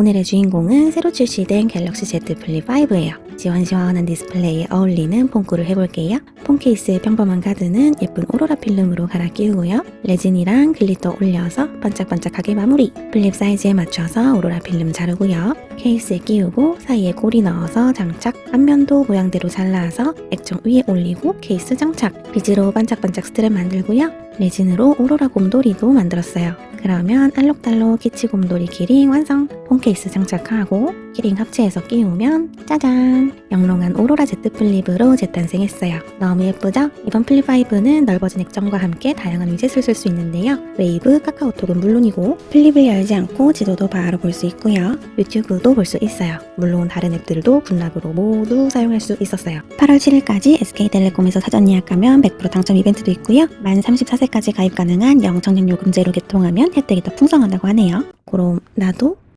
오늘의 주인공은 새로 출시된 갤럭시 Z 플립 5예요. 시원시원한 디스플레이에 어울리는 폰꾸를 해볼게요. 폰 케이스의 평범한 카드는 예쁜 오로라 필름으로 갈아 끼우고요. 레진이랑 글리터 올려서 반짝반짝하게 마무리. 플립 사이즈에 맞춰서 오로라 필름 자르고요. 케이스에 끼우고 사이에 고리 넣어서 장착. 앞면도 모양대로 잘라서 액정 위에 올리고 케이스 장착. 비즈로 반짝반짝 스트랩 만들고요. 레진으로 오로라 곰돌이도 만들었어요. 그러면 알록달록 키치 곰돌이 키링 완성! 폰 케이스 장착하고 키링 합체해서 끼우면 짜잔! 영롱한 오로라 Z 플립으로 재탄생했어요. 너무 예쁘죠? 이번 플립 5는 넓어진 액정과 함께 다양한 위젯을 쓸 수 있는데요. 웨이브, 카카오톡은 물론이고 플립을 열지 않고 지도도 바로 볼 수 있고요. 유튜브도 볼 수 있어요. 물론 다른 앱들도 군락으로 모두 사용할 수 있었어요. 8월 7일까지 SK텔레콤에서 사전 예약하면 100% 당첨 이벤트도 있고요. 만 34세까지 가입 가능한 영청림 요금제로 개통하면 혜택이 더 풍성하다고 하네요. 그럼 나도